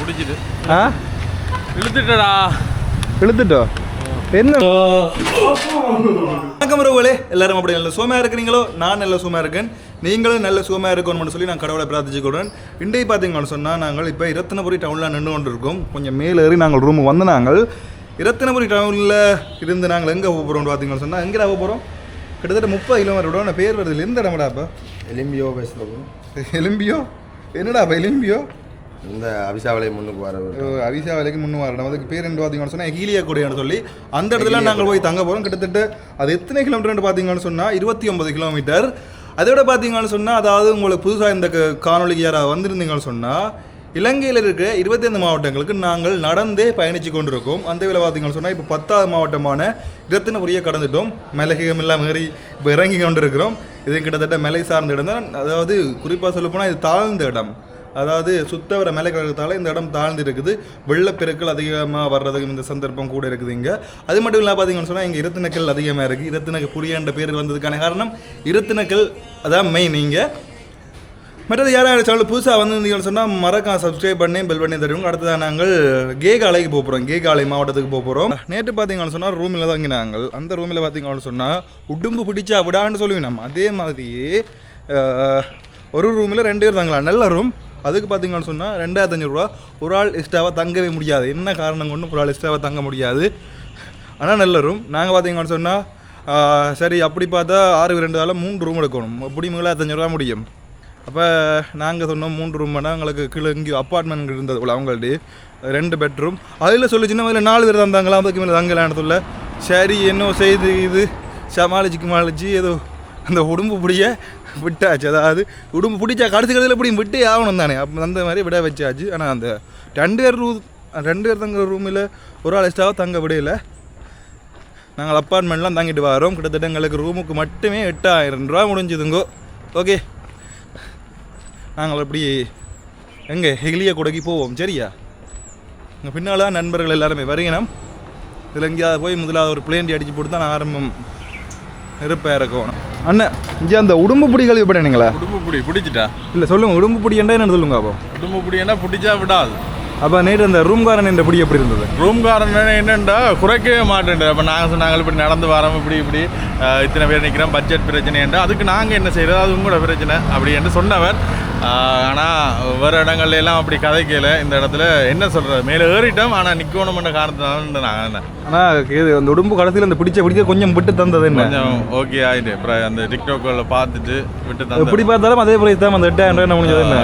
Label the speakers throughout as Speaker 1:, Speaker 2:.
Speaker 1: முடிச்சிட்டு
Speaker 2: ஆ?
Speaker 1: இழுத்துட்டடா.
Speaker 2: இழுத்துட்டோ? என்ன? வணக்கம் உறவுகளே. எல்லாரும் அப்படி நல்ல சோமையா இருக்கிறீங்களோ? நான் நல்ல சோமையா இருக்கேன். நீங்களும் நல்ல சோமையா இருக்கணும்னு சொல்லி நான் கடவுளை பிரார்த்திச்சுக்கிறேன். இன்றைக்கு பார்த்தீங்கன்னு சொன்னால் நாங்கள் இப்போ இரத்தினபுரி டவுனில் நின்று கொண்டு இருக்கோம் கொஞ்சம் மேலே ஏறி நாங்கள் ரூம் வந்து நாங்கள் இரத்தினபுரி டவுனில் இருந்து நாங்கள் எங்கே போக போகிறோம்னு பார்த்தீங்கன்னு சொன்னால் எங்கே போக போகிறோம் கிட்டத்தட்ட முப்பது கிலோமீட்டரோட நான் பேர் வருது. எந்த இடம்டா இப்போ
Speaker 3: எலும்பியோ பேசுகிறோம்
Speaker 2: எலும்பியோ? என்னடா இப்போ எலும்பியோ?
Speaker 3: இந்த அபிசாவளை முன்னுக்கு வர
Speaker 2: அவிசா வேலைக்கு முன்னு வரணும் அதுக்கு பேர் என்ன பார்த்தீங்கன்னு சொன்னால் ஹீலியா கூடையான்னு சொல்லி அந்த இடத்துல நாங்கள் போய் தங்க போகிறோம் கிட்டத்தட்ட அது எத்தனை கிலோமீட்டர்னு பார்த்தீங்கன்னு சொன்னால் இருபத்தி ஒன்பது கிலோமீட்டர் அதை விட பார்த்தீங்கன்னு சொன்னால் அதாவது உங்களுக்கு புதுசாக இந்த க- காணொளிக்கு யாராவது வந்திருந்தீங்கன்னு சொன்னால் இலங்கையில் இருக்கிற இருபத்தைந்து மாவட்டங்களுக்கு நாங்கள் நடந்தே பயணித்து கொண்டிருக்கோம். அந்த வேலை பார்த்தீங்கன்னு சொன்னால் இப்போ பத்தாவது மாவட்டமான இரத்தினபுரியை கடந்துட்டோம். மிளகிகம் எல்லாம் ஏறி இப்போ இறங்கி கொண்டிருக்கிறோம். இது கிட்டத்தட்ட மலை சார்ந்த இடம் தான். அதாவது குறிப்பாக சொல்லப்போனால் இது தாழ்ந்த இடம். அதாவது சுத்த வர மேலே கிடக்கிறதால இந்த இடம் தாழ்ந்து இருக்குது வெள்ளப்பெருக்கள் அதிகமாக வர்றதுக்கு இந்த சந்தர்ப்பம் கூட இருக்குது இங்கே. அது மட்டும் இல்லாமல் பார்த்தீங்கன்னு சொன்னால் இங்கே இருத்தினக்கல் அதிகமாக இருக்குது இருத்தினக்கு புரியாண்ட பேர் வந்ததுக்கான காரணம் இருத்தினக்கல் அதான் மெயின் இங்கே. மற்றது யாராவது சேனல் புதுசாக வந்திருந்தீங்கன்னு சொன்னால் மறக்காம சப்ஸ்கிரைப் பண்ணி பெல் பண்ணி தருவோம். அடுத்ததாக நாங்கள் கேகாலைக்கு போக போகிறோம் கேகாலை மாவட்டத்துக்கு போக போகிறோம் நேற்று பார்த்தீங்கன்னு சொன்னால் ரூமில் தான் நாங்கள். அந்த ரூமில் பார்த்தீங்கன்னு சொன்னால் உடும்பு பிடிச்சா விடான்னு சொல்லுவேன் நம்ம. அதே மாதிரியே ஒரு ரூமில் ரெண்டு பேர் தாங்களா நல்ல ரூம் அதுக்கு பார்த்தீங்கன்னு சொன்னால் ரெண்டாயிரத்தி அஞ்சூறுரூவா ஒரு ஆள் எக்ஸ்ட்ராவாக தங்கவே முடியாது. என்ன காரணம் கொண்டு ஒரு ஆள் எக்ஸ்ட்ராவாக தங்க முடியாது. ஆனால் நல்ல ரூம் நாங்கள் பார்த்தீங்கன்னு சொன்னால் சரி அப்படி பார்த்தா ஆறு ரெண்டு ஆள் மூன்று ரூம் எடுக்கணும். அப்படி மூலாயிரத்தஞ்சூறுவா முடியும். அப்போ நாங்கள் சொன்னோம் மூன்று ரூம்னா எங்களுக்கு கீழே இங்கே அப்பார்ட்மெண்ட் இருந்தது போல் அவங்கள்ட்ட. ரெண்டு பெட்ரூம் அதில் சொல்லி சின்ன வயதில் நாலு பேர் தந்தாங்களா? அதுக்கு மேலே தங்கலான்னு சரி என்ன செய்து இது. சமாளிச்சு கிமாளிச்சு ஏதோ அந்த உடம்பு புடிய விட்டாச்சு. அதாவது உடம்பு பிடிச்சா கடைசி கடையில் இப்படி விட்டே ஆகணும் தானே. அப்போ அந்த மாதிரி விட வச்சாச்சு. ஆனால் அந்த ரெண்டு பேர் ரூ ரெண்டு பேர் தங்குற ரூமில் ஒரு ஆள் எக்ஸ்ட்ராவாக தங்க விடையில நாங்கள் அப்பார்ட்மெண்ட்லாம் தங்கிட்டு வரோம். கிட்டத்தட்ட எங்களுக்கு ரூமுக்கு மட்டுமே எட்டாயிரம் ரூபா முடிஞ்சுதுங்கோ. ஓகே நாங்கள் அப்படி எங்கே ஹெகிலிய கொடைக்கு போவோம். சரியா? இங்கே பின்னால் நண்பர்கள் எல்லாருமே வருகினோம் இதில் எங்கேயாவது போய் முதலாவது ஒரு பிளேண்டி அடித்து போட்டு தான் ஆரம்பம். இருப்பேன் இருக்கணும். அண்ணன் இங்கே அந்த உடும்பு பிடி கழிவுப்படணுங்களா
Speaker 1: உடும்பு பிடி பிடிச்சிட்டா?
Speaker 2: இல்லை சொல்லுங்கள் உடும்பு பிடி என்ன சொல்லுங்க அப்போ?
Speaker 1: உடும்பு பிடினா பிடிச்சா விடாது.
Speaker 2: அப்போ நேற்று அந்த ரூம்காரன் என்ற பிடி எப்படி இருந்தது?
Speaker 1: ரூம்காரன் என்னண்டா குறைக்கவே மாட்டேன் அப்போ நாங்கள் சொன்னாங்க இப்படி நடந்து வரோம் இப்படி இப்படி இத்தனை பேர் நிற்கிறோம் பட்ஜெட் பிரச்சனைன்றா அதுக்கு நாங்கள் என்ன செய்யறது? அது உங்களோட பிரச்சனை அப்படி என்று சொன்னவர். ஆனால் வேறு இடங்கள்ல எல்லாம் அப்படி கதைக்கல. இந்த இடத்துல என்ன சொல்கிறது மேலே ஏறிட்டோம் ஆனால் நிற்கணுமென்ற காரணத்தினால என்ன?
Speaker 2: ஆனால் இது அந்த உடும்பு கடைசியில் அந்த பிடிச்ச பிடிக்க கொஞ்சம் விட்டு தந்தது என்ன?
Speaker 1: கொஞ்சம் ஓகே ஆயிட்டு. அப்புறம் அந்த டிக்டாக்கில் பார்த்துட்டு விட்டு தந்து
Speaker 2: எப்படி பார்த்தாலும் அதே பிரைஸ் தான் அந்த எட்டாயிரம் ரூபாய் முடிஞ்சது என்ன?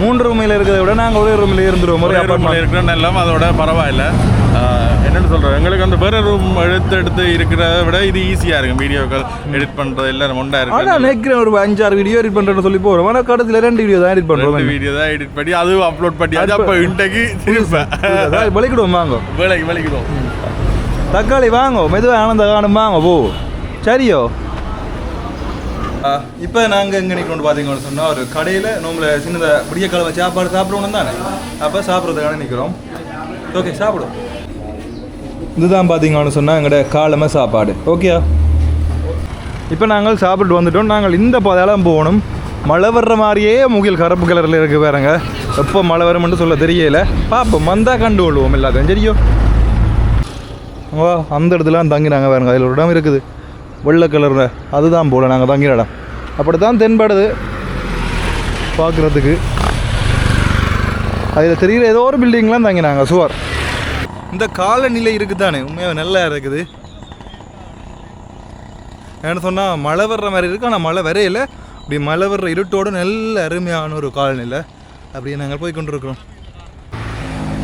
Speaker 2: மூன்று ரூமில் இருக்கிறத விட நாங்கள் ஒரே ரூமில் இருந்துருவோம் ஒரே
Speaker 1: ரூமில்
Speaker 2: அப்பார்ட்மெண்ட்
Speaker 1: இருக்கிற எல்லாம் அதோட பரவாயில்ல. என்னன்னு சொல்கிறோம் எங்களுக்கு அந்த வேற ரூம் எடுத்து எடுத்து இருக்கிறத விட இது ஈஸியாக இருக்கும் வீடியோக்கள் எடிட் பண்ணுறது எல்லாம் ஒன்றா இருக்கு.
Speaker 2: ஆனால் நினைக்கிறேன் ஒரு அஞ்சாறு வீடியோ எடிட் பண்ணுறேன்னு சொல்லி போகிறோம் ஆனால் கடைசியில் ரெண்டு வீடியோ தான் எடிட் பண்ணுறோம்
Speaker 1: வீடியோ தான் எடிட் பண்ணி அதுவும் அப்லோட் பண்ணியாச்சு அப்போ இன்றைக்கு திருப்பேன்
Speaker 2: வலிக்கிடுவோம் வாங்க.
Speaker 1: வேலைக்கு வேலைக்குதோம்
Speaker 2: தக்காளி வாங்கோ. மெதுவாக ஆனந்த காணும் வாங்க போ. சரியோ? இப்போ நாங்கள் எங்கே நிற்கிறோம் பார்த்தீங்கன்னு சொன்னால் ஒரு கடையில் நம்மள சின்னத விடிய கிழமை சாப்பாடு சாப்பிடணும் தானே? அப்போ சாப்பிட்றதுக்கான நிற்கிறோம் ஓகே சாப்பிடும் இதுதான் பார்த்தீங்கன்னு சொன்னால் எங்களோட காலமை சாப்பாடு. ஓகேயா இப்போ நாங்கள் சாப்பிட்டு வந்துட்டோம். நாங்கள் இந்த பாதையெல்லாம் போகணும். மழை வர்ற மாதிரியே முகில் கருப்பு கலரில் இருக்குது பாருங்க. எப்போ மழை வரும்னு சொல்ல தெரியல. பார்ப்போம். வந்தால் கண்டு கொள்வோம் எல்லாத்தையும். சரியோ? ஓ அந்த இடத்துலாம் தங்கினாங்க பாருங்க. அதில் ஒரு இடம் இருக்குது. வெள்ளை கலரில். அதுதான் போகல நாங்கள் தங்கின இடம். அப்படி தான் தென்படுது. பார்க்குறதுக்கு. அதில் தெரிகிற ஏதோ ஒரு பில்டிங்லாம் தங்கினாங்க சுவர். இந்த காலநிலை இருக்குது தானே உண்மையாக நல்லா இருக்குது. என்ன சொன்னால் மழை வர்ற மாதிரி இருக்குது ஆனால் மழை வரையில. அப்படி மழை வர்ற இருட்டோடு நல்ல அருமையான ஒரு காலநிலை. அப்படியே நாங்கள் போய் கொண்டிருக்கிறோம்.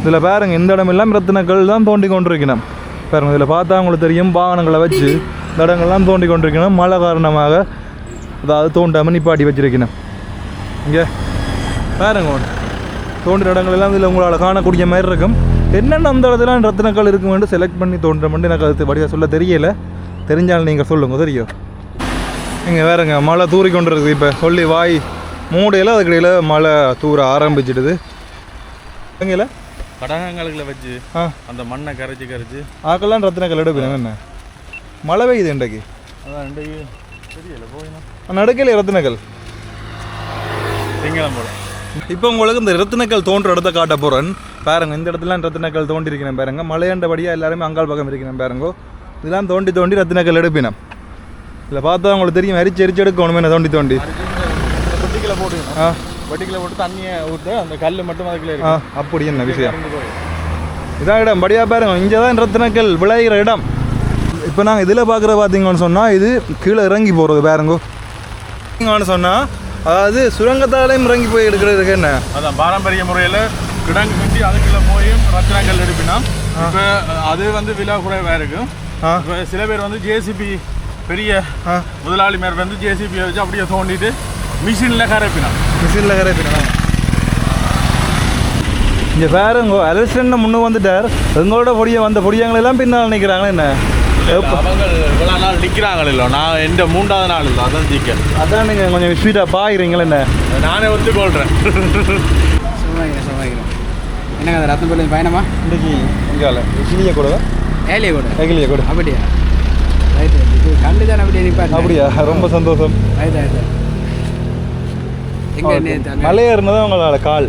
Speaker 2: இதில் பாருங்கள் இந்த இடமெல்லாம் ரத்தினக்கல் தான் தோண்டி கொண்டிருக்கணும் பாருங்கள் இதில் பார்த்தா உங்களுக்கு தெரியும் வாகனங்களை வச்சு இந்த இடங்கள்லாம் தோண்டி கொண்டிருக்கணும் மழை காரணமாக அதாவது தோண்டாமல் நிப்பாட்டி வச்சுருக்கணும் இங்கே பாருங்க தோண்டின இடங்கள் எல்லாம் இதில் உங்களால் காணக்கூடிய மாதிரி இருக்கும். என்னென்ன அந்த இடத்துல ரத்தினக்கல் இருக்குமென்று செலக்ட் பண்ணி தோன்றமென்று எனக்கு அது வடிவாக சொல்ல தெரியல. தெரிஞ்சாலும் நீங்கள் சொல்லுங்க தெரியும். இங்கே வேறுங்க மழை தூறி கொண்டு இருக்குது இப்போ சொல்லி வாய் மூடையில் அதுக்கிடையில் மழை தூர ஆரம்பிச்சிடுது. எங்கேல
Speaker 1: கடகங்களுக்குள்ள வச்சு
Speaker 2: ஆ.
Speaker 1: அந்த மண்ணை கரைச்சி கரைச்சி.
Speaker 2: ஆக்கெல்லாம் ரத்தினக்கல் எடுக்கணும் என்ன? மழை பெய்யுது இன்றைக்கு.
Speaker 1: அதான் இன்றைக்கு. தெரியல போயினா.
Speaker 2: நடக்கலையே ரத்தினக்கல்.
Speaker 1: திங்கலாம் போல
Speaker 2: இப்போ உங்களுக்கு இந்த ரத்தினக்கல் தோன்ற இடத்த காட்ட போகிறேன் பாருங்க இந்த இடத்துல ரத்தினக்கல் தோண்டி இருக்கிறேன் பாருங்க மலையாண்டபடியாக எல்லாருமே அங்காள் பக்கம் இருக்கிறேன் பாருங்க. இதெல்லாம் தோண்டி தோண்டி ரத்தினக்கல் எடுப்பினேன் இதில் பார்த்தா உங்களுக்கு தெரியும் அரிச்சு அரிச்சு எடுக்கணும் என்ன தோண்டி தோண்டி.
Speaker 1: வெட்டிக்கில் போட்டு
Speaker 2: ஆ.
Speaker 1: வெட்டிக்கில் போட்டு தண்ணியை ஊற்று அந்த கல் மட்டும் அதுக்குள்ளே
Speaker 2: ஆ அப்படி என்ன விஷயம்? இதான் இடம். படியா பாருங்க இங்கே தான் ரத்தினக்கல் விளையிற இடம். இப்போ நாங்கள் இதில் பார்க்குற பார்த்தீங்கன்னு சொன்னால் இது கீழே இறங்கி போகிறது பாருங்கோ. பார்த்தீங்கன்னு சொன்னால் அதாவது சுரங்கத்தாலையும் இறங்கி போய் எடுக்கிறதுக்கு என்ன?
Speaker 1: அதான் பாரம்பரிய முறையில் கிடங்கு கட்டி அதுக்குள்ள போய் ரத்தினங்கள் எடுப்பினா இப்போ அது வந்து விழா குறைவாக இருக்கும் இப்போ சில பேர் வந்து ஜேசிபி பெரிய முதலாளி மேர் வந்து ஜேசிபியை வச்சு அப்படியே தோண்டிட்டு மிஷினில் கரைப்பினான்
Speaker 2: மிஷினில் கரைப்பினா இங்கே பாருங்க அலெக்சன் முன்ன வந்துட்டார். எங்களோட பொடிய வந்த பொடியங்களெல்லாம் பின்னால் நிற்கிறாங்களே என்ன?
Speaker 1: இவ்வளோ நாள் நிற்கிறாங்களே இல்லை நான் எந்த மூன்றாவது நாள் இல்லை அதான் ஜிக்கல்
Speaker 2: அதான் நீங்கள் கொஞ்சம் ஸ்வீட்டாக பாக்குறீங்களே என்ன?
Speaker 1: நானே ஒத்துக்கொள்கிறேன்
Speaker 4: சும்மாக்கிறேன் சும்மாக்கிறேன் என்னங்க அந்த ரத்தம் பிள்ளை பயணமா?
Speaker 2: இன்னைக்கு இங்கால கிளிய கூட?
Speaker 4: ஏலிய கூட. அப்படியா? ரைட் இது கண்டு தானே அப்படியே நிப்பாரு
Speaker 2: அப்படியா? ரொம்ப சந்தோஷம்.
Speaker 4: ரைட் ரைட்
Speaker 2: மலையேறினதான் உங்களோட கால்.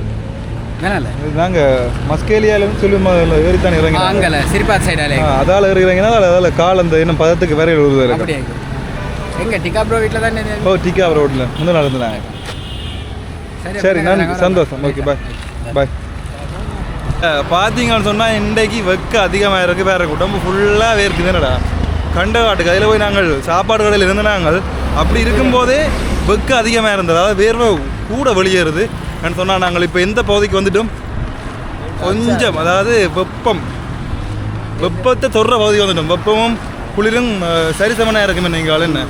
Speaker 2: நாங்கள் மஸ்கேலியாலும் சொல்லும் ஏறித்தான் இறங்கி
Speaker 4: அங்கல சிரிப்பாத் சைடாலே.
Speaker 2: அதால் அதில் அதில் கால் அந்த இன்னும் பதத்துக்கு
Speaker 4: அப்படியா எங்க டிகா ப்ரோ வீட்டில் தானே?
Speaker 2: ஓ டிக்கா ரோட்டில் முந்தின நடந்துனாங்க சரி
Speaker 4: நாங்க
Speaker 2: சந்தோஷம். ஓகே பாய் பாய் பார்த்தீங்கன்னு சொன்னால் இன்றைக்கு வெக்க அதிகமாக இருக்குது வேறு உடம்பு ஃபுல்லாக வேர்க்குது. என்னடா? கண்ட காட்டுக்கு. அதில் போய் நாங்கள் சாப்பாடு கடையில் இருந்து நாங்கள் அப்படி இருக்கும்போதே வெக்க அதிகமாக இருந்தது. அதாவது வேர்வை கூட வெளியேறுது. நான் சொன்னால் நாங்கள் இப்போ எந்த பகுதிக்கு வந்துட்டோம்? கொஞ்சம் அதாவது வெப்பம். வெப்பத்தை தொடுற பகுதிக்கு வந்துட்டோம். வெப்பமும் குளிரும் சரிசமனாக இருக்குமே நீங்கள் என்ன?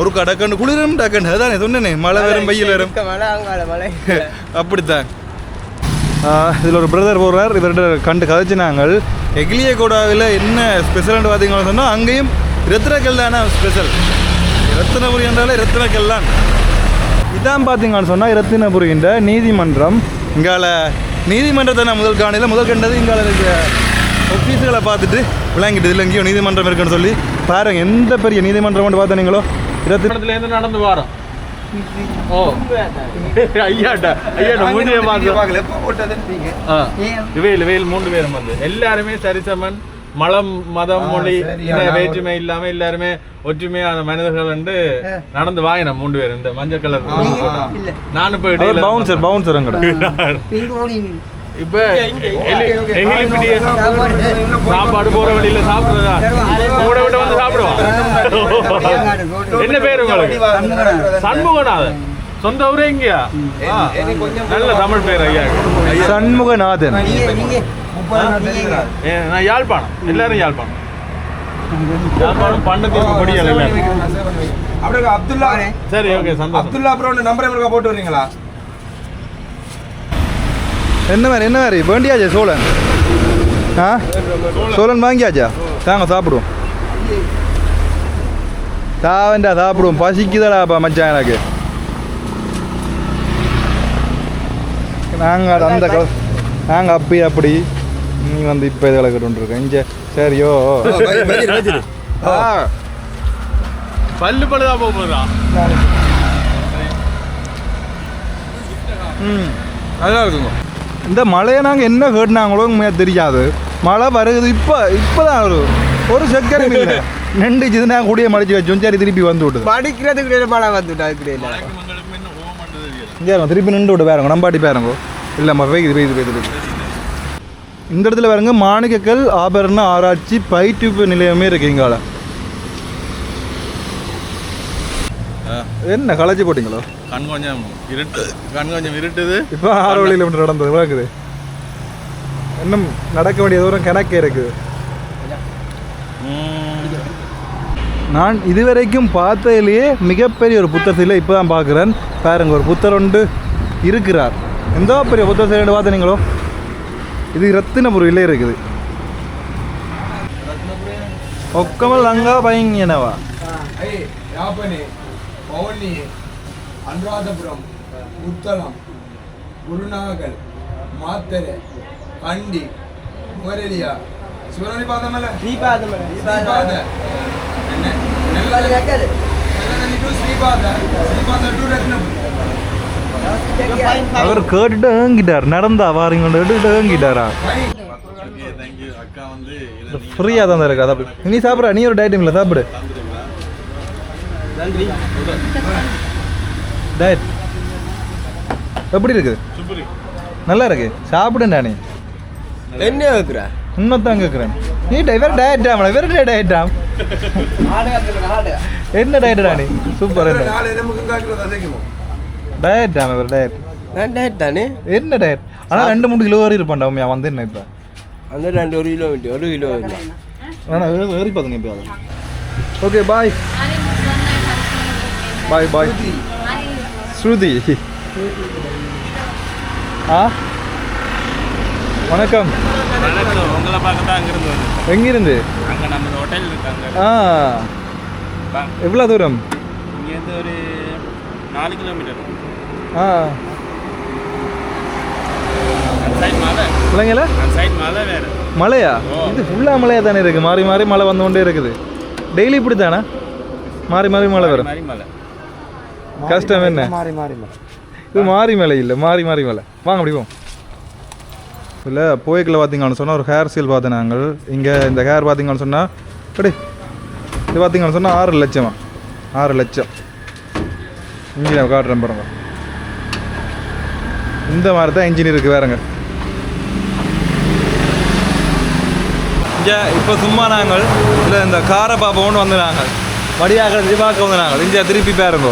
Speaker 2: ஒரு கடக்கண்டு குளிரும் டக்கண்டு அதானே சொன்னேனே. மழை வரும் வெயில் வரும். அப்படித்தான். இதில் ஒரு பிரதர் போடுறார் இவர்கிட்ட கண்டு கதைச்சு நாங்கள் எக்லிய கோடாவில் என்ன ஸ்பெஷல்னு பார்த்தீங்கன்னு சொன்னால் அங்கேயும் ரத்தினக்கல் தானே ஸ்பெஷல் ரத்தினபுரி என்றாலே ரத்தினக்கல் தான். இதான் பார்த்தீங்கன்னு சொன்னால் ரத்தினபுரின்ற நீதிமன்றம். இங்கால நீதிமன்றத்தை நான் முதல் காணையில் முதல் கண்டது இங்கால இருக்க ஒஃபீஸுகளை பார்த்துட்டு விளங்கிட்டு இதில் எங்கேயும் நீதிமன்றம் இருக்குன்னு சொல்லி பாருங்க. எந்த பெரிய நீதிமன்றம் பார்த்தீங்களோ ரத்தின
Speaker 1: இடத்துலேருந்து நடந்து வரோம். பார்த்து எல்லாருமே சரிசமன். மலம் மதம் மொழி வேற்றுமை இல்லாம எல்லாருமே ஒற்றுமையான மனிதர்கள் வந்து நடந்து வாங்கினோம் மூன்று பேரும். இந்த மஞ்சள் கலர் நானும் போய்
Speaker 2: அவர்
Speaker 1: இடையில
Speaker 2: பவுன்சர் பவுன்சர்
Speaker 1: இப்ப சாப்பாடு போற வழியில சாப்பிடுறதா? கூட விட்டு வந்து சாப்பிடுவான் என்ன பேரு உங்களுக்கு? சண்முகநாதன். சொந்த ஊரே இங்கயா? நல்ல தமிழ் பேர் ஐயா.
Speaker 2: சண்முகநாதன்.
Speaker 1: நான் யாழ்ப்பாணம். எல்லாரும் யாழ்ப்பாணம். யாழ்ப்பாணம் பண்ணத்துக்கு முடியல எல்லாரும்
Speaker 3: அப்படியே அப்துல்லா
Speaker 1: சரி ஓகே சந்தோஷம்.
Speaker 3: அப்துல்லா அப்புறம் நம்பர் எவ்வளோ போட்டு வர்றீங்களா?
Speaker 2: என்ன மாதிரி என்ன மாதிரி வேண்டியாச்சா சோழன். ஆ? சோழன் வாங்கியாச்சா? தாங்க சாப்பிடுவோம். தாவண்டா சாப்பிடுவோம். பசிக்குதடாப்பா மச்சான் எனக்கு. நாங்கள் அந்த கல நாங்கள் அப்படி அப்படி. நீ வந்து இப்போ இதில் கட்டுருக்கேன் இங்கே சரியோ
Speaker 1: பல்லு பழுதா போக போகுதா
Speaker 2: ம். நல்லா இருக்குங்க இந்த மழையை நாங்கள் என்ன கேட்டுனாங்களோ உண்மையாக தெரியாது. மழை வருது இப்போ இப்போ தான் ஒரு ஒரு சக்கரை இல்லை நான் கூடிய மடிச்சு வச்சோம் சரி திருப்பி வந்து விட்டுது.
Speaker 4: படிக்கிறதுக்கு மழை
Speaker 2: இங்கே இருங்க, திருப்பி நின்று விட்டு பாருங்க. நம்பாட்டி பாருங்க. இல்லைம்மா பெய்யுது பெய்யுது பெய்யுது பெய்யுது இந்த இடத்துல பாருங்க மாணிக்கக்கல் ஆபரண ஆராய்ச்சி பயிற்றுவிப்பு நிலையமே இருக்கு இங்கால. என்ன களைச்சி போட்டிங்களோ?
Speaker 1: கண் கொஞ்சம் இருட்டு கண் கொஞ்சம் இருட்டுது.
Speaker 2: இப்போ ஆறு வழியில் மட்டும் நடந்தது விளக்குது. இன்னும் நடக்க வேண்டிய தூரம் கணக்கே இருக்குது. நான் இதுவரைக்கும் பார்த்ததிலேயே மிகப்பெரிய ஒரு புத்தர் சிலை இப்போ தான் பார்க்குறேன். பாருங்க ஒரு புத்தர் ஒன்று இருக்கிறார். எந்த பெரிய புத்தர் சிலை பார்த்தீங்களோ இது ரத்தினபுரம் இல்லை இருக்குது ఒక్కమ లంగా
Speaker 3: భయంగినవా యాపని పౌర్ణి అనురాధపురం ఉత్తరం గురునాగల్ మాత్తెరె అండి మురలియా శివరాణి పాదమల శ్రీపాద శ్రీపాద నెల్లూరు శ్రీపాద శ్రీపాద టు రత్నపురం
Speaker 2: அவர் கேட்டுட்டு ஏங்கிட்டார் நடந்தா வாரிங்க கேட்டுட்டு ஏங்கிட்டாரா ஃப்ரீயாக தான் இருக்கு அதை நீ சாப்பிட்ற நீ ஒரு டயட் இல்லை சாப்பிடு டயட் எப்படி இருக்குது
Speaker 1: சூப்பர்
Speaker 2: நல்லா இருக்கு சாப்பிடுண்டா நீ
Speaker 3: என்ன வைக்கிற
Speaker 2: இன்னொத்தான் கேட்குறேன் நீ இவர் டயட் ஆமல இவர் டயட் ஆம் என்ன டயட்டா நீ சூப்பர் டயட் ஆம் இவர் டயட்
Speaker 3: நான் டேட் தானே
Speaker 2: என்ன டயட் ஆனால் ரெண்டு மூணு கிலோ வரை இருப்பான்டா உண்மையா வந்து என்ன இப்போ
Speaker 3: அந்த ரெண்டு ஒரு கிலோமீட்டர் ஒரு கிலோ
Speaker 2: வேணா ஏறி பார்த்துங்க இப்போ ஓகே பாய் பாய் பாய் ஸ்ருதி ஆ வணக்கம்
Speaker 1: வணக்கம் உங்களை பார்க்க தான் அங்கிருந்து
Speaker 2: எங்கிருந்து
Speaker 1: அங்கே நம்ம ஹோட்டல் இருக்காங்க
Speaker 2: ஆ எவ்வளோ தூரம்
Speaker 1: இங்கேருந்து ஒரு நாலு கிலோமீட்டர்
Speaker 2: ஆ.
Speaker 1: அந்த சைட் மலை.
Speaker 2: பிள்ளைங்கள
Speaker 1: அந்த சைட் மலை வேறு.
Speaker 2: மழையா இது ஃபுல்லாக மழையாக தானே இருக்குது மாறி மாறி மழை வந்து கொண்டே இருக்குது. டெய்லி இப்படி தானே? மாறி மாறி மழை வரும். கஷ்டம் என்ன?
Speaker 4: மாறி மாறி மாறி
Speaker 2: இது மாறி மலை இல்லை மாறி மாறி மலை. வாங்க அப்படி போம் இல்லை போய்க்கில் பார்த்தீங்கன்னு சொன்னால் ஒரு ஹேர் ஸ்டைல் பார்த்தேன் நாங்கள். இங்கே இந்த ஹேர் பார்த்தீங்கன்னு சொன்னால் அப்படி இது பார்த்தீங்கன்னு சொன்னால் ஆறு லட்சமா. ஆறு லட்சம். இங்கே நான் காட்டுறேன் பாருங்க. இந்த மாதிரி தான் இன்ஜின் இருக்குது வேறங்க இங்கே இப்போ சும்மா நாங்கள் இல்லை இந்த காரை பார்ப்போம்னு வந்து நாங்கள் வடியாக பார்க்க வந்து நாங்கள் இங்கே திருப்பி பாருங்க.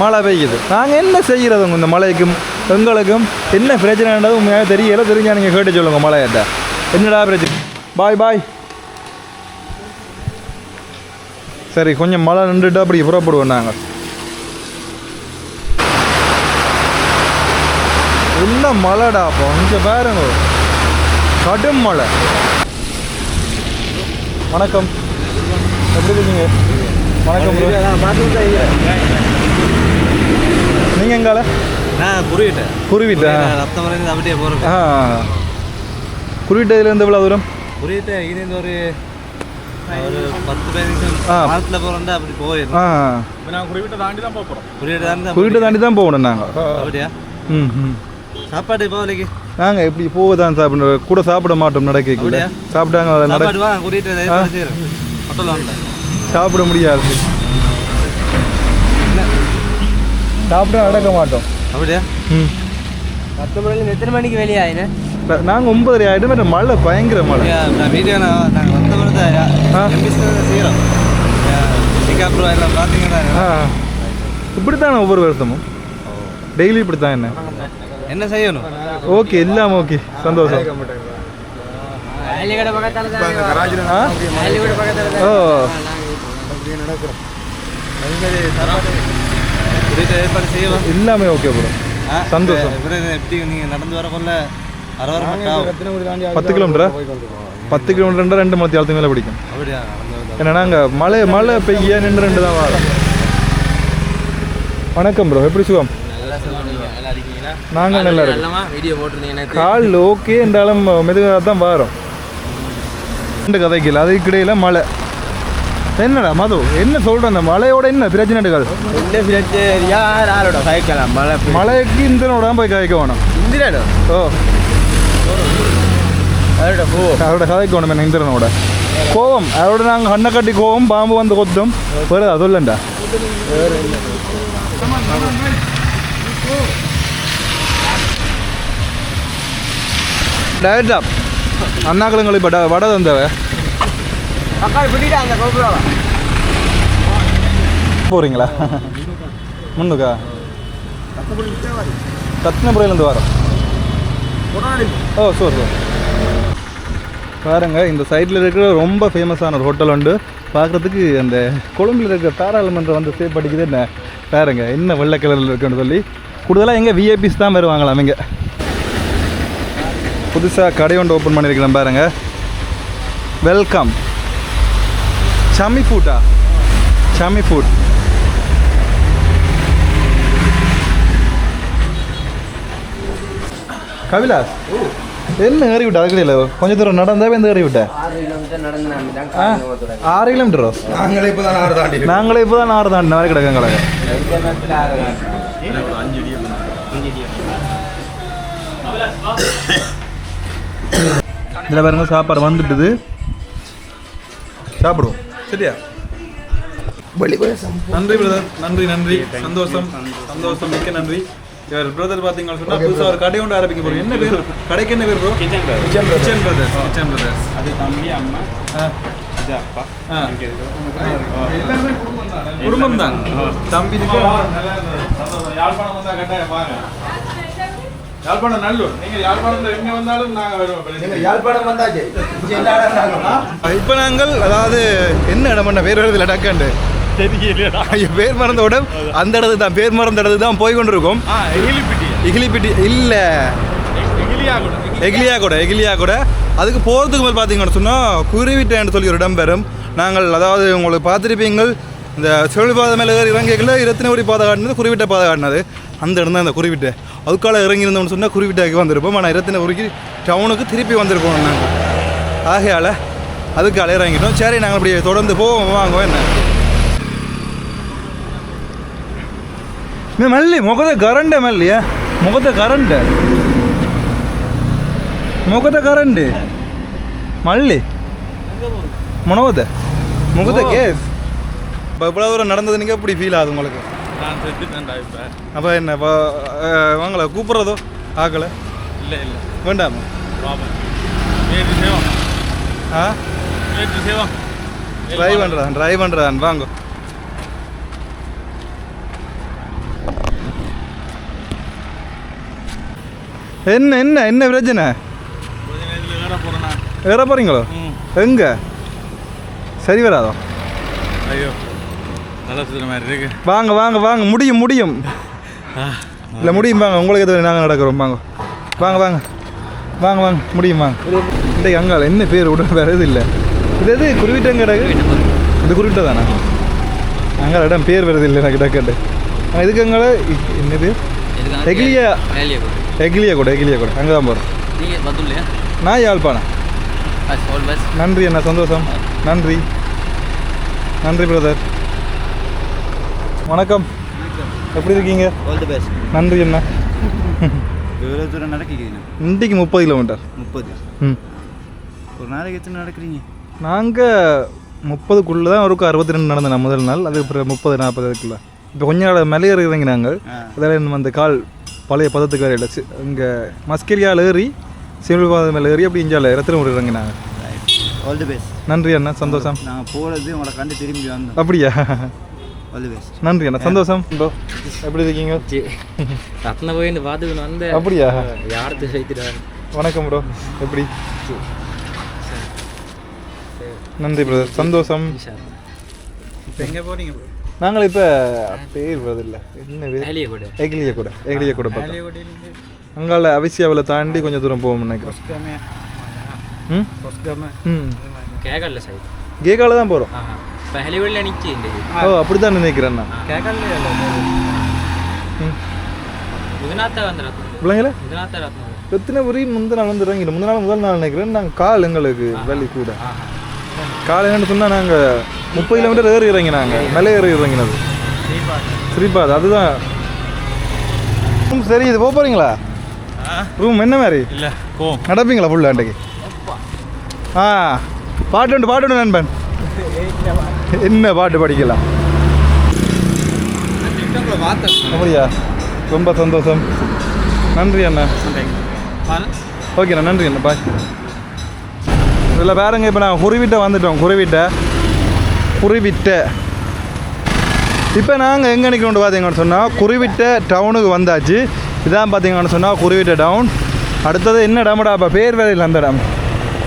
Speaker 2: மழை பெய்யுது. நாங்கள் என்ன செய்கிறது இந்த மழைக்கும் எங்களுக்கும்? என்ன பிரச்சனைன்றது உண்மையாக தெரியல. தெரிஞ்சால் நீங்கள் கேட்டு சொல்லுங்கள் மழையிட்ட என்னடா பிரச்சனை? பாய் பாய் சரி கொஞ்சம் மழை நின்றுட்டு அப்படி புறப்படுவோம் நாங்கள் என்ன மழைடா அப்போ? இங்கே பாருங்க. கடும் மழை. வணக்கம். எப்படி இருக்கீங்க? வணக்கம் bro. நீங்க எங்கால
Speaker 4: நான் புரியிட்டேன்
Speaker 2: குருவிட்டா?
Speaker 4: ரத்தம் வரைந்து அப்படியே போகிறேன்
Speaker 2: ஆ. குருவிட்டதுலேருந்து எவ்வளோ தூரம்?
Speaker 4: புரியிட்டேன் இங்கேருந்து ஒரு ஒரு பத்து பதினஞ்சு
Speaker 2: ஆ.
Speaker 4: மாதத்தில் போகிறோம்டா அப்படி போயிடும்
Speaker 1: நான் குறிப்பிட்ட தாண்டி தான் போகிறோம்
Speaker 4: புரியிட்டு தான்
Speaker 2: குருவிட்ட தாண்டி தான் போகணும் நாங்கள்
Speaker 4: அப்படியா?
Speaker 2: ம் ம்.
Speaker 4: சாப்பாடு போகலைக்கு
Speaker 2: நாங்கள் எப்படி போக தான் சாப்பிட கூட சாப்பிட மாட்டோம்
Speaker 4: அப்படியா?
Speaker 2: சாப்பிட்டாங்க அதை நட
Speaker 4: சாப்பாடு
Speaker 2: முடியாது. சாப்பிட நடக்க மாட்டோம்.
Speaker 4: அப்படியா?
Speaker 2: ம்.
Speaker 4: மணிலேருந்து எத்தனை மணிக்கு வெளியே ஆயினேன்
Speaker 2: நாங்கள் ஒன்பதரை ஆகிட்டு மற்ற மழை பயங்கர மழை.
Speaker 4: நான் வீடியோ நான் நாங்கள் வந்த பிறகு
Speaker 2: ஆ.
Speaker 4: எம்பிஸ்தான் செய்கிறோம் சிங்கப்பூர் எல்லாம் பார்த்தீங்கன்னா
Speaker 2: இப்படி தானே ஒவ்வொரு வருஷமும்? டெய்லி இப்படி தான் என்ன?
Speaker 4: என்ன செய்யணும்?
Speaker 2: ஓகே எல்லாம் ஓகே. சந்தோஷம். ஓ. எல்லாமே ஓகே ப்ரோ. சந்தோஷம்.
Speaker 4: எப்படி நீங்கள் நடந்து வரக்குள்ள
Speaker 2: பத்து கிலோமீட்டரா? பத்து கிலோமீட்டர் ரெண்டு மணி நேரத்துக்கு மேலே பிடிக்கும். ஏன்னா நாங்கள் மழை மழை பெய்ய நின்று ரெண்டு தான் வணக்கம் ப்ரோ எப்படி சுகம்? நாங்கள் நல்லா இருக்கோம்.
Speaker 4: வீடியோ போட்டிருந்தீங்கன்னா
Speaker 2: கால் ஓகே என்றாலும் மெதுவாக தான் வரோம். ரெண்டு கதைக்கு அதுக்கு இடையில மழை. என்னடா மது என்ன சொல்ற அந்த மழையோட என்ன பிரச்சனைகள்
Speaker 3: என்ன பிரச்சனை யார் ஆளோட சைக்கலாம் மழை
Speaker 2: மழைக்கு இந்திரனோட போய் கதைக்க வேணும்
Speaker 3: இந்திராடோ
Speaker 2: ஓ. அவரோட கதைக்கு வேணும் என்ன இந்திரனோட? கோவம். அவரோட நாங்கள் கண்ணை கட்டி கோவம் பாம்பு வந்து கொத்தும். வருதா சொல்லண்டா டயர்டா அண்ணாக்களுங்களை இப்போ வடை தந்தவ போகிறீங்களா முன்னுக்கா கத்தினபுரையிலேருந்து வரோம் ஓ சோர் சோர் பாருங்க இந்த சைடில் இருக்கிற ரொம்ப ஃபேமஸான ஒரு ஹோட்டல் உண்டு பார்க்குறதுக்கு அந்த கொழும்பில் இருக்கிற பாராளுமன்றம் வந்து சேவ் படிக்குது என்ன பாருங்க என்ன வெள்ளை கலரில் இருக்குன்னு சொல்லி கூடுதலாக எங்கே விஐபிஸ் தான் வருவாங்களாம் இங்கே புதுசாக கடை ஒன்று ஓப்பன் பண்ணியிருக்கிறேன் பாருங்க. வெல்கம் சம்மி ஃபுட்டா சம்மி ஃபுட் கவிலாஸ் என்ன ஏறி விட்ட அதுக்கு இல்லை கொஞ்சம் தூரம் நடந்தாவே இந்த ஏறி விட்ட.
Speaker 3: ஆறு கிலோமீட்டர் நாங்களே இப்போ தான் ஆறு தாண்டி
Speaker 2: நாங்களே இப்போ தான் ஆறு தாண்டின வரை கிடக்கும் இதில் பாருங்க சாப்பாடு வந்துட்டுது. சாப்பிடுவோம். சரியா? நன்றி பிரதர் நன்றி நன்றி. சந்தோஷம். சந்தோஷம். மிக்க நன்றி. இவர் பிரதர் பார்த்தீங்கன்னு சொன்னா புதுசாக ஒரு கடை ஒன்று ஆரம்பிக்க போறோம். என்ன பேர்? கடைக்கு என்ன பேர் bro
Speaker 4: kitchen brother
Speaker 2: kitchen brothers kitchen brothers
Speaker 4: அது தம்பி அம்மா. அப்பா.
Speaker 2: குடும்பம். தான் தம்பி.
Speaker 1: யாழ்ப்பாணம் வந்தா கட்டாயம் வாங்க யாழ்ப்பாணம் நல்லூர். நீங்க யாழ்ப்பாணத்துல எங்க வந்தாலும் நாங்க வருவோம்
Speaker 3: யாழ்ப்பாணம் வந்தாச்சு. இடம் நாங்கள்
Speaker 2: இப்போ நாங்கள் அதாவது என்ன இடம் பண்ண பேர் வருதில்ல டக்காண்டு பேர் மறந்த உடம் அந்த இடத்துக்கு தான் பேர் மறந்த இடத்துக்கு தான் போய் கொண்டிருக்கோம். இகிலிப்பிட்டி இல்லை.
Speaker 1: எகிலியா கூட
Speaker 2: எகிலியா. கூட எகிலியா கூட அதுக்கு போகிறதுக்கு மேல் பார்த்தீங்கன்னு சொன்னால் குருவிட்டேன்னு சொல்லி ஒரு இடம் பெறும். நாங்கள் அதாவது உங்களுக்கு பார்த்துருப்பீங்கள் இந்த செவில் பாதை மேலே ஏறி இறங்கிக்கல இரத்தினவரி பாதை காட்டினது குறிவிட்ட பாதை காட்டினது. அந்த இடம் தான் இந்த குறிவிட்ட. அதுக்கால இறங்கியிருந்தோம்னு சொன்னால் குறிவிட்டாக்கி வந்திருப்போம். ஆனால் இரத்தினபுரிக்கு டவுனுக்கு திருப்பி வந்திருக்கோம் நாங்கள் ஆகையால் அதுக்கால இறங்கிட்டோம். சரி நாங்கள் அப்படியே தொடர்ந்து போவோம். வாங்குவோம் என்ன? மல்லி முகத்தை கரண்டு மல்லியா முகத்தை கரண்டு. முகத்தை கரண்டு. மல்லி. மனோத. முகத்தை கேஸ். இப்போ இவ்வளோ தூரம் நடந்தது நீங்கள் எப்படி ஃபீல் ஆகுது உங்களுக்கு?
Speaker 1: நான் செத்துட்டேன்டா இப்ப.
Speaker 2: அப்போ என்ன இப்போ வாங்கல கூப்பிட்றதோ? ஆக்கலை
Speaker 1: இல்ல இல்ல.
Speaker 2: வேண்டாமா?
Speaker 1: முயற்சி செய்வோம்
Speaker 2: ஆ?
Speaker 1: முயற்சி செய்வோம்
Speaker 2: ட்ரை பண்ணுறான் ட்ரை பண்ணுறான் வாங்க. என்ன என்ன என்ன பிரச்சனை? ஏற போகிறீங்களோ எங்கே? சரி வராதோ?
Speaker 1: ஐயோ. நல்லா சுற்றுற மாதிரி இருக்கு.
Speaker 2: வாங்க வாங்க வாங்க. முடியும் முடியும். இல்லை முடியும் வாங்க. உங்களுக்கு எது நாங்கள் நடக்கிறோம். வாங்க. வாங்க வாங்க. வாங்க வாங்க. முடியும் வாங்க. இன்றைக்கு அங்கால என்ன பேர் விட வேறு எதுவும் இல்லை. இது எது? குருவிட்டம் கிடக்கு? இது குருவிட்ட தானே அங்கே இடம் பேர் வருது இல்லை. எனக்கு டக்கட்டு இதுக்கு அங்கால இ- என்ன பேர் எகிலியா. எகிலியா கூட. எகிலியா கூட அங்கே தான் போகிறோம் நான் யாழ்ப்பாணம். நன்றி அண்ணா. சந்தோஷம். நன்றி. நன்றி பிரதர் வணக்கம். எப்படி இருக்கீங்க? நன்றி அண்ணா.
Speaker 4: எவ்வளோ தூரம் நடக்கிறீங்க?
Speaker 2: இன்றைக்கு முப்பது கிலோமீட்டர்
Speaker 4: முப்பது.
Speaker 2: ம்.
Speaker 4: ஒரு நாளைக்கு எத்தனை நடக்கிறீங்க?
Speaker 2: நாங்கள் முப்பதுக்குள்ளே தான் இருக்கும். அறுபத்தி ரெண்டு நடந்தேன் முதல் நாள். அதுக்கு அப்புறம் முப்பது நாற்பதுக்குள்ள இப்போ கொஞ்ச நாள் மேலே இறங்கி நாங்கள்
Speaker 4: ஆ.
Speaker 2: அதில் இன்னும் அந்த கால் பழைய பதத்துக்கு வேறு இடைச்சு இங்கே மஸ்கெரியால் ஏறி சிவில் பாதம் மேலே ஏறி அப்படி இஞ்சால ரத்தினமுறை இறங்கினாங்க
Speaker 4: ஆல் தி பெஸ்ட்
Speaker 2: நன்றி அண்ணா. சந்தோஷம்.
Speaker 4: நாங்கள் போகிறது உங்களை கண்டு திரும்பி வந்தோம்
Speaker 2: அப்படியா?
Speaker 4: ஆல் தி பெஸ்ட்
Speaker 2: நன்றி அண்ணா. சந்தோஷம். ப்ரோ எப்படி இருக்கீங்க?
Speaker 5: ரத்ன போயின்னு பார்த்துக்கணும் வந்து
Speaker 2: அப்படியா?
Speaker 5: யாருக்கு வைத்துட்டாரு
Speaker 2: வணக்கம் ப்ரோ எப்படி? நன்றி பிரதர் சந்தோஷம்.
Speaker 4: இப்போ எங்கே போகிறீங்க ப்ரோ
Speaker 2: நாங்கள் இப்போ பேர் வருதில்ல. என்ன பேர்? எகிலிய கூட. எகிலிய கூட. பார்த்தோம் அங்கால அவிசியாவில் தாண்டி கொஞ்சம் தூரம் போவோம் நினைக்கிறேன் ம்? ம்.
Speaker 5: கேட்கல சைடு
Speaker 2: கேகால தான் போகிறோம்
Speaker 5: இதுனாத்த வந்து ரத்னம்
Speaker 2: பிள்ளைங்கள
Speaker 5: இதுனாத்த ரத்னம்
Speaker 2: எத்தனை புரி முந்தின நாள் வந்து இறங்கிடும் முந்தின நாள் முதல் நாள் நினைக்கிறேன் நாங்கள் கால் எங்களுக்கு வலி கூட கால் என்னன்னு சொன்னால் நாங்கள் முப்பது கிலோமீட்டர் ஏறி இறங்கினாங்க மேலே ஏறி இறங்கினது ஸ்ரீபாத் அதுதான் ரூம் சரி இது போக போகிறீங்களா ரூம் என்ன மாதிரி
Speaker 1: இல்ல போ
Speaker 2: நடப்பீங்களா ஃபுல்லாக அன்றைக்கு ஆ பாட்டு உண்டு பாட்டு உண்டு நண்பன் என்ன பாட்டு படிக்கலாம்? அப்படியா? ரொம்ப சந்தோஷம். நன்றி அண்ணா. ஓகேண்ணா நன்றி அண்ணா. பாய் இதில் பாருங்க இப்போ நான் குருவிட்ட வந்துட்டோம் குருவிட்ட. குருவிட்ட. இப்போ நாங்கள் எங்கே நிற்கணும் பார்த்தீங்கன்னு சொன்னால் குருவிட்ட டவுனுக்கு வந்தாச்சு. இதான் பார்த்தீங்கன்னு சொன்னால் குருவிட்ட டவுன் அடுத்தது என்ன இடம்டா அப்போ பேர் வேலையில் அந்த இடம்.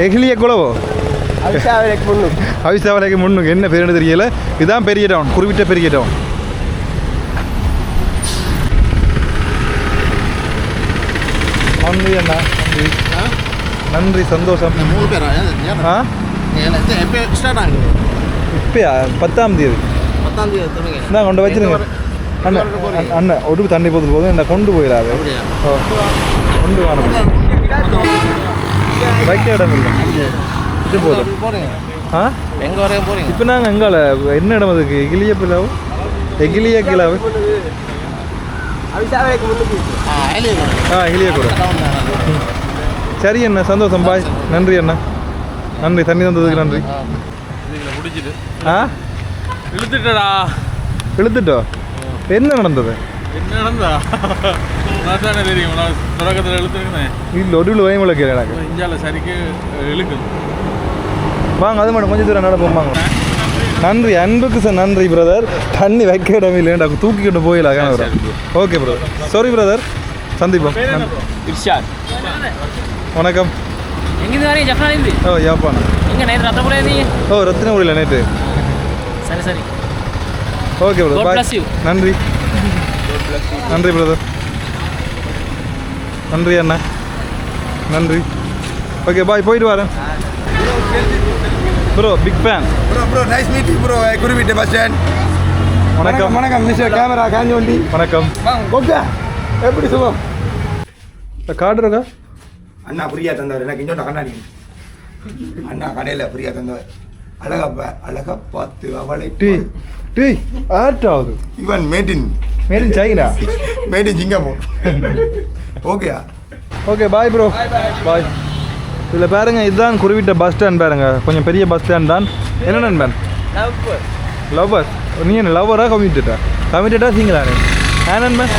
Speaker 2: எகிலிய குளவோ
Speaker 3: அவிசாவலைக்கு முன்னு
Speaker 2: அவிசாவலைக்கு முன்னுக்கு என்ன பேருன்னு தெரியல இதுதான் பெரிய டவுன் குருவிட்ட பெரிய டவுன் நன்றி அண்ணா நன்றி சந்தோஷம்
Speaker 3: மூணு பேரா
Speaker 2: ஆ இப்பயா பத்தாம் தேதி
Speaker 3: பத்தாம் தேதி
Speaker 2: கொண்டு வச்சிருங்க அண்ணன் அண்ணன், ஒரு தண்ணி போதும் போதும் என்ன கொண்டு போயிடாது கொண்டு வரணும் வைக்க இடம் இல்லை இது போதும்? ஆ?
Speaker 3: எங்க வரையும் போறீங்க?
Speaker 2: இப்போ நாங்கள் எங்கால என்ன இடம் அதுக்கு எகிலிய பிளாவு? எகிலிய கிளாவு?
Speaker 3: ஆ
Speaker 2: எகிலிய கூட சரி அண்ணா சந்தோஷம். பாய். நன்றி அண்ணா. நன்றி. தண்ணி தந்ததுக்கு நன்றி. ஆ.
Speaker 1: இழுத்துட்டடா.
Speaker 2: இழுத்துட்டோ? என்ன நடந்தது?
Speaker 1: என்ன நடந்தா தெரியும். நான் தொடக்கத்தில் இழுத்துருக்கேன்.
Speaker 2: இல்லை ஒரு வயம் விளக்கு எனக்கு.
Speaker 1: இஞ்சால சரிக்கு இழுக்கும்.
Speaker 2: வாங்க அது மட்டும் கொஞ்சம் தூரம் நடப்போம் வாங்க நன்றி அன்புக்கு சார் நன்றி பிரதர் தண்ணி வைக்க இடம் இல்லைண்டா தூக்கிக்கிட்டு போயிடலாம் கணவர் ஓகே பிரதர் சாரி பிரதர் சந்திப்போம். வணக்கம். ஓ யாப்பான் ஓ ரத்தினபுரியில் நேற்று
Speaker 5: சரி சரி.
Speaker 2: Okay brother
Speaker 5: bless you.
Speaker 2: நன்றி. நன்றி பிரதர் நன்றி அண்ணா. நன்றி. ஓகே பாய் போயிட்டு வரேன். Bro big fan
Speaker 6: bro bro nice meet bro Kuruwita bus stand
Speaker 2: வணக்கம்.
Speaker 6: வணக்கம் மிஸ்டர் கேமரா காஞ்சி வண்டி
Speaker 2: வணக்கம்.
Speaker 6: ஓகே எப்படி சுகம்?
Speaker 2: கார்டு இருக்கா?
Speaker 6: அண்ணா ஃப்ரீயா தந்தவர். எனக்கு இஞ்சோட கண்ணாடி அண்ணா கடையில் ஃப்ரீயா தந்தவர். அழகா பா- அழகா பார்த்து அவளை
Speaker 2: டீ டீ ஆர்ட் ஆகுது.
Speaker 6: இவன் made in
Speaker 2: made in China
Speaker 6: made in Singapore. ஓகேயா
Speaker 2: ஓகே பாய் ப்ரோ பாய் இதில் பாருங்க இதுதான் குருவிட்ட பஸ் ஸ்டாண்ட் பாருங்க. கொஞ்சம் பெரிய பஸ் ஸ்டாண்ட் தான். என்ன நண்பன்? லவ்வர் நீ என்ன லவ்வரா கம்யூட்டடா கம்யூட்டடா சிங்கிளா நீ? ஆ நண்பன்?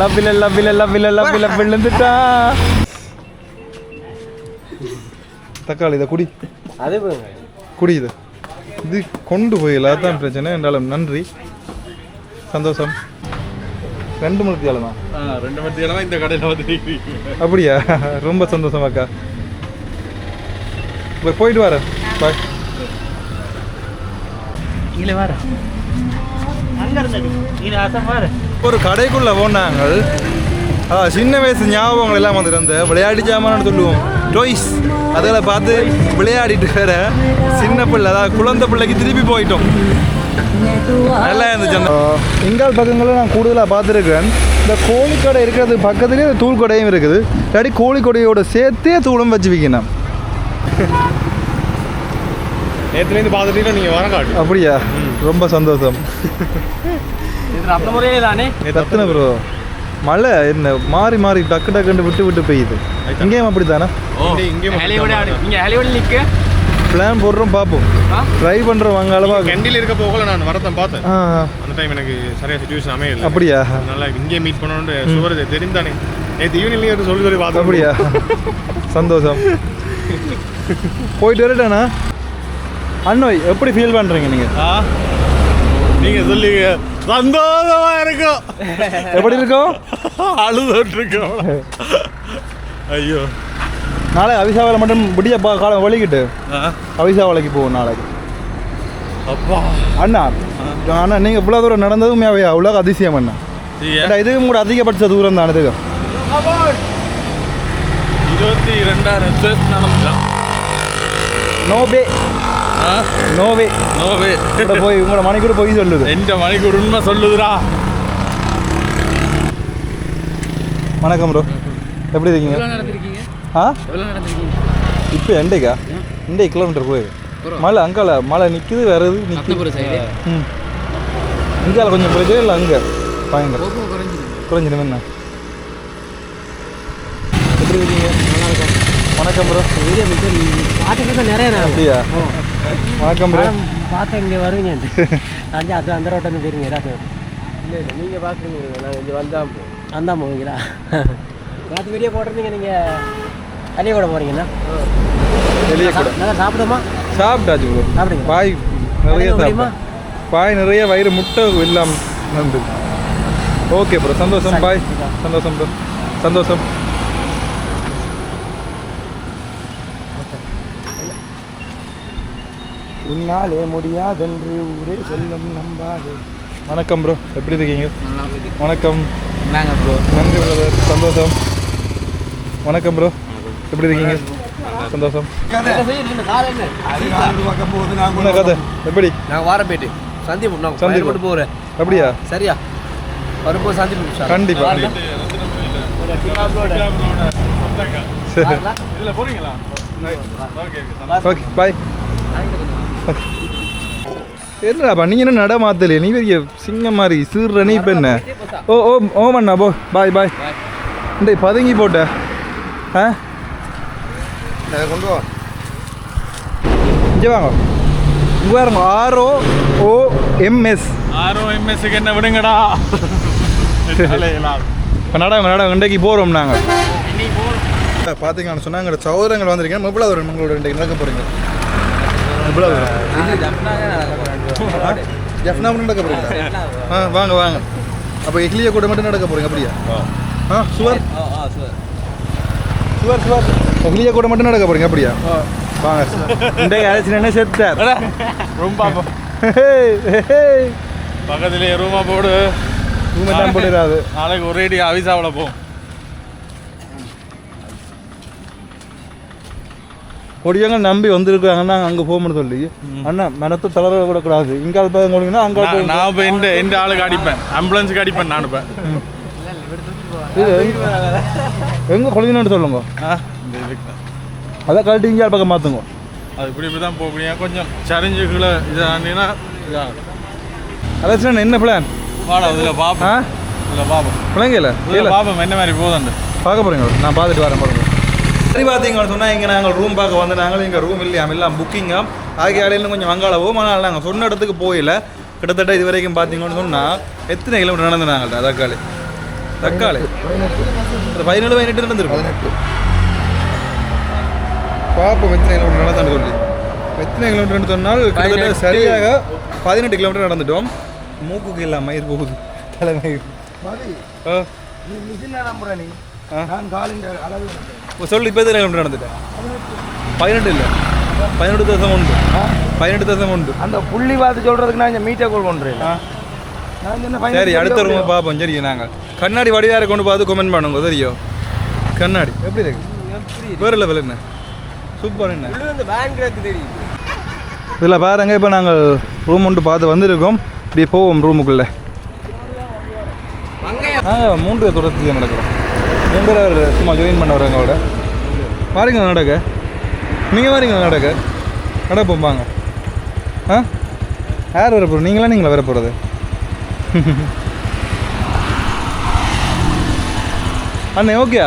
Speaker 2: லவ் இல்லை லவ் இல்லை லவ் இல்லை லவ் இல்லை விழுந்துட்டா. தக்காளி இதை குடி.
Speaker 3: அது
Speaker 2: குடி இது. இது கொண்டு போயில அதான் பிரச்சனை. என்றாலும் நன்றி. சந்தோஷம். ரெண்டு மணிக்கு தான்
Speaker 1: ரெண்டு மணி நேரமா இந்த கடையில் வந்து.
Speaker 2: அப்படியா? ரொம்ப சந்தோஷம் அக்கா. இப்போ போயிட்டு வரேன். பாய்
Speaker 5: இங்கே வர. வர.
Speaker 2: ஒரு கடைக்குள்ள போனாங்க ஆ சின்ன வயசு ஞாபகங்கள் எல்லாம் வந்துட்டு அந்த விளையாட்டு ஜாமான்னு சொல்லுவோம். டொய்ஸ் அதில் பார்த்து விளையாடிட்டு வேற சின்ன பிள்ளை அதாவது குழந்தை பிள்ளைக்கு திருப்பி போயிட்டோம். நல்லா இருந்துச்சு அந்த இங்கால் பக்கங்களை நான் கூடுதலாக பார்த்துருக்கேன். இந்த கோழிக்கடை இருக்கிறது பக்கத்துலேயே தூள் கடையும் இருக்குது. இல்லாட்டி கோழிக்கடையோட சேர்த்தே தூளும் வச்சு விற்கணும்
Speaker 1: நேத்துலேருந்து பார்த்துட்டீங்கன்னா நீங்கள் வர காட்டு.
Speaker 2: அப்படியா? ரொம்ப சந்தோஷம். ப்ரோ மழை என்ன? மாறி மாறி டக்கு டக்குன்னு விட்டு விட்டு பெய்யுது. இங்கேயும் அப்படி தானே
Speaker 5: ஹாலிவுட் நீங்க ஹாலிவுட் நிக்க.
Speaker 2: பிளான் போடுறோம் பார்ப்போம்? ட்ரை பண்ணுறோம் வாங்காலவா
Speaker 1: கண்டியில் இருக்க போகல நான் வரத்தான் பார்த்தேன். அந்த டைம் எனக்கு சரியா சுச்சுவேஷன் அமையல.
Speaker 2: அப்படியா?
Speaker 1: அதனால இங்கே மீட் பண்ணணும்னு சுவர் தெரிந்தானே. நேற்று ஈவினிங்லேயே சொல்லி சொல்லி பார்த்தோம்.
Speaker 2: அப்படியா? சந்தோஷம். போயிட்டு வரட்டாண்ணா அண்ணோய் எப்படி ஃபீல் பண்ணுறீங்க நீங்கள்
Speaker 1: ஆ? நீங்க சொல்லி சந்தோஷமா இருக்கும்.
Speaker 2: எப்படி இருக்கோம்?
Speaker 1: அழுதுட்டு இருக்கோம். ஐயோ.
Speaker 2: நாளை அவிசாவில் மட்டும் விடிய பா காலம் வலிக்கிட்டு
Speaker 1: ஆ,
Speaker 2: அவிசாவளைக்கு போவோம் நாளைக்கு
Speaker 1: அப்பா.
Speaker 2: அண்ணா அண்ணா நீங்கள் இவ்வளோ தூரம் நடந்ததும் அவ்வளோ அதிசயம் அண்ணா. இதுவும் கூட அதிகபட்ச தூரம் தான் இதுக்கு
Speaker 1: இருபத்தி ரெண்டாயிரம் ஸ்டெப்ஸ் நடந்துட்டான்
Speaker 2: நோபே நோவே
Speaker 1: நோவே
Speaker 2: போய் உங்களோட மணிக்கூட போய் சொல்லுது.
Speaker 1: எந்த மணிக்கு ஒரு உண்மை சொல்லுதுடா.
Speaker 2: வணக்கம் ப்ரோ எப்படி இருக்கீங்க? ஆ? இப்போ எண்டைக்கா? எண்டை கிலோமீட்டர் போய் மழை அங்கால மழை நிற்குது வருது நிற்குது
Speaker 5: ரத்னபுரம் சைடு
Speaker 2: ம். இங்கால கொஞ்சம் பிரச்சனை இல்லை அங்கே? பயங்கர குறைஞ்சிடும் என்ன? எப்படி இருக்கீங்க? வணக்கம் ப்ரோ
Speaker 3: பார்த்துட்டு தான் நிறைய நேரம்
Speaker 2: அப்படியா? வணக்கம் ப்ரோ
Speaker 3: பார்த்தேன் இங்கே வருவீங்க அஞ்சு அது அந்த ரோட்டை ஏதாச்சும் இல்லை இல்லை நீங்கள் பார்க்குறீங்க நாங்கள் இங்கே வந்தால் வந்தால் போவீங்களா? நேற்று வீடியோ போட்டிருந்தீங்க நீங்கள் அள்ளிய கூட போகிறீங்கண்ணா
Speaker 2: வெளியே கூட.
Speaker 3: நல்லா சாப்பிடுமா?
Speaker 2: சாப்பிட்டாச்சு ப்ரோ.
Speaker 3: சாப்பிடுங்க.
Speaker 2: பாய் நிறைய? சாப்பிட்டேன். பாய் நிறைய வயிறு முட்டை இல்லாமல் நன்றி ஓகே ப்ரோ. சந்தோஷம். பாய். சந்தோஷம் ப்ரோ. சந்தோஷம்.
Speaker 6: உன்னாலே முடியாதென்று ஊரே சொல்லும் நம்பாது.
Speaker 2: வணக்கம் ப்ரோ. எப்படி இருக்கீங்க? வணக்கம்.
Speaker 5: ப்ரோ?
Speaker 2: நன்றி பிரதர். சந்தோஷம். வணக்கம் ப்ரோ எப்படி இருக்கீங்க? சந்தோஷம்.
Speaker 6: நான்
Speaker 2: என்ன கதை? எப்படி?
Speaker 3: நாங்கள் வாரம் போயிட்டு சந்தீப் நான்
Speaker 2: சந்தீப்.
Speaker 3: பயன்பட்டு போகிறேன்
Speaker 2: அப்படியா?
Speaker 3: சரியா. வரும்போது சந்தீப்
Speaker 2: கண்டிப்பா ஓகே பாய் என்னடா நீ என்ன நட மாத்தலையே நீ பெரிய சிங்கம் மாதிரி சீர்ற நீ இப்போ என்ன? ஓ ஓ ஓமண்ணா போ. பாய் பாய் இந்த பதுங்கி போட்ட.
Speaker 6: கொண்டு வா.
Speaker 2: இங்கே வாங்க. இங்கே பாருங்க ஆர்ஓ ஓ எம்எஸ்
Speaker 1: ஆரோ எம்எஸ்க்கு என்ன விடுங்கடா.
Speaker 2: இப்போ நடம் நடம் இன்றைக்கு போகிறோம் நாங்கள் பார்த்தீங்கன்னு சொன்னால் எங்களோட சகோதரங்கள் வந்திருக்கேன் எவ்வளோ வரும் உங்களோட இன்றைக்கு நடக்க போகிறீங்க எவ்வளோ வரும் நடக்க போகிறீங்களா ஆ? வாங்க வாங்க. அப்போ இட்லியை கூட மட்டும் நடக்க போகிறீங்க அப்படியா? ஆ சுவர். சுவர் சுவர். இட்லியை கூட மட்டும் நடக்க போகிறீங்க அப்படியா? வாங்க. இன்றைக்கு அழைச்சி என்ன செத்தார்
Speaker 1: ரொம்ப
Speaker 2: ரூம்
Speaker 1: பக்கத்துலேயே ரூமா போடு.
Speaker 2: எல்லாம் போட்டுடாது
Speaker 1: நாளைக்கு ஒரேடி அவிசாவில் போ.
Speaker 2: கொடியங்க நம்பி வந்திருக்காங்கன்னா அங்கே போகணும்னு சொல்லி. அண்ணா மனத்தை தளர விடக்கூடாது. இங்கே அங்கே
Speaker 1: நான் இப்போ இந்த இந்த ஆளுக்கு அடிப்பேன். ஆம்புலன்ஸுக்கு அடிப்பேன் நான் இப்போ.
Speaker 2: எங்கே கொலைங்கன்னு சொல்லுங்க. அதை கழட்டி இங்கே பக்கம் மாற்றுங்க
Speaker 1: அது இப்படி இப்படி தான் போகக்கூடிய கொஞ்சம் சரிஞ்சு கீழே இது. ஆனீங்கன்னா இதாகும்
Speaker 2: அதாச்சும் என்ன பிளான்
Speaker 1: வாடா இதில் பார்ப்போம்
Speaker 2: ஆ?
Speaker 1: இதில் பார்ப்போம்
Speaker 2: பிள்ளைங்கல
Speaker 1: இதில் பார்ப்போம் என்ன மாதிரி போகுதுண்டு
Speaker 2: பார்க்க போகிறீங்க நான் பார்த்துட்டு வரேன் பாருங்க. சரி பார்த்தீங்கன்னு சொன்னால் இங்கே நாங்கள் ரூம் பார்க்க வந்து நாங்கள் இங்கே ரூம் இல்லையாம் எல்லாம் புக்கிங்காக ஆகிய இடையில கொஞ்சம் வங்காளவும் ஆனால் நாங்கள் சொன்ன இடத்துக்கு போயில. கிட்டத்தட்ட இது வரைக்கும் பார்த்தீங்கன்னு சொன்னால் எத்தனை கிலோமீட்டர் நடந்து நாங்கள் தக்காளி தக்காளி. ஒரு பதினேழு பதினெட்டு நடந்துருக்கும். பதினெட்டு. பார்ப்போம் எத்தனை கிலோமீட்டர் நடந்தான்னு சொல்லி. எத்தனை கிலோமீட்டர்னு சொன்னால் கிட்டத்தட்ட சரியாக பதினெட்டு கிலோமீட்டர் நடந்துட்டோம். மூக்குக்கு இல்லாமல் மயிர் போகுது. தலைமை. ஆ?
Speaker 6: நீ மிஷின் நம்புற நீ
Speaker 2: ஆ.
Speaker 6: நான் காலிங்க அளவு
Speaker 2: இப்போ சொல்லு இப்போ எத்தனை கிலோமீட்டர் நடந்துட்டேன் பதினெட்டு இல்லை. பதினெட்டு தசம் உண்டு. பதினெட்டு தசம் உண்டு.
Speaker 6: அந்த புள்ளி பார்த்து சொல்றதுக்கு நான் இந்த மீட்டர் கோல் சொன்ன
Speaker 2: சரி அடுத்த ரூம் பார்ப்போம். சரி நாங்கள். கண்ணாடி வடிவார கொண்டு பார்த்து கமெண்ட் பண்ணுங்க தெரியும் கண்ணாடி. எப்படி இருக்கு? வேறு லெவல் என்ன? சூப்பர் என்ன? இதில் பாருங்க இப்போ நாங்கள் ரூம் ஒன்று பார்த்து வந்திருக்கோம். இப்படி போவோம் ரூமுக்குள்ளே நாங்கள் மூன்று தொடர்ச்சி நடக்கிறோம். மூன்று பேர் சும்மா ஜாயின் பண்ண வராங்க அவட வாரிங்க நடக்க. நீங்கள் வாரிங்க நடக்க. நடப்போம் வாங்க. ஆ? யார் வர போகிறோம் நீங்களா நீங்களா வர போகிறது அண்ணே ஓகேயா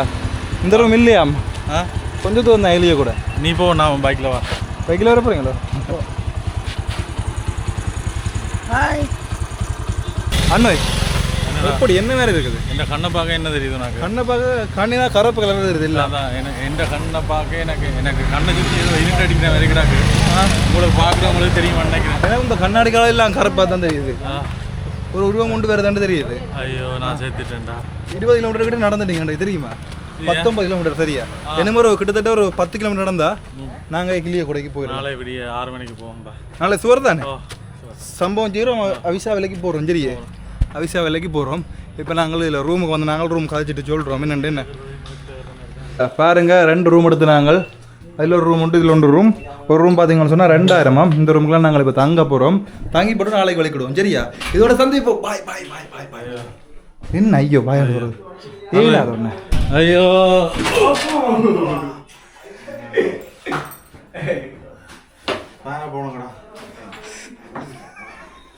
Speaker 2: இந்த ரூம் இல்லையா?
Speaker 1: ஆ?
Speaker 2: கொஞ்சம் தூரம் தான் எலிய கூட.
Speaker 1: நீ போ நான் பைக்கில் வா.
Speaker 2: பைக்கில் வர போகிறீங்களா
Speaker 6: ஹாய்
Speaker 2: அண்ணா எப்படி என்ன வேறு இருக்குது?
Speaker 1: என் கண்ணை பார்க்க என்ன தெரியுது உனக்கு?
Speaker 2: கண்ணை பார்க்க கண்ணினா கருப்பு கலர் தெரியுது இல்லை?
Speaker 1: அதான் எனக்கு எந்த கண்ணை பார்க்க எனக்கு எனக்கு கண்ணை சுற்றி ஏதோ இருட்டு அடிக்கிற மாதிரி கிடாக்கு. உங்களுக்கு பார்க்குறவங்களுக்கு தெரியுமா நினைக்கிறேன்.
Speaker 2: எனக்கு இந்த கண்ணாடி கலர் எல்லாம் கருப்பாக தான் தெரியுது.
Speaker 1: ஆ.
Speaker 2: ஒரு உருவம் கொண்டு வேறு தாண்டு தெரியுது?
Speaker 1: ஐயோ நான் சேர்த்துட்டேன்டா.
Speaker 2: இருபது கிலோமீட்டர் கிட்ட நடந்துட்டீங்க தெரியுமா? பத்தொன்பது கிலோமீட்டர் சரியா? என்ன ஒரு கிட்டத்தட்ட ஒரு பத்து கிலோமீட்டர் நடந்தா நாங்கள் கிளிய கூடைக்கு போயிடலாம்.
Speaker 1: நாளை இப்படி ஆறு மணிக்கு போகும்பா
Speaker 2: நாளை சுவர் தானே? சம்பவம் ஜீரோ அவிசா விலைக்கு போகிறோம் சரியே? அவிசா விலைக்கு போகிறோம் இப்போ நாங்கள் இதில் ரூமுக்கு வந்து நாங்கள் ரூம் கதைச்சிட்டு சொல்கிறோம் என்னண்டு என்ன? பாருங்க ரெண்டு ரூம் எடுத்து நாங்கள். அதில் ஒரு ரூம் உண்டு இதில் ஒன்று ரூம் ஒரு ரூம் பார்த்தீங்கன்னு சொன்னால் ரெண்டாயிரமா இந்த ரூம்க்குலாம் நாங்கள் இப்போ தங்க போகிறோம் தங்கி போட்டு நாளைக்கு வலிக்கிடுவோம் சரியா? இதோட சந்திப்போம். பாய் பாய் பாய் பாய் பாய் என்ன ஐயோ பாய் வருது ஒன்று
Speaker 1: ஐயோ. போனங்கடா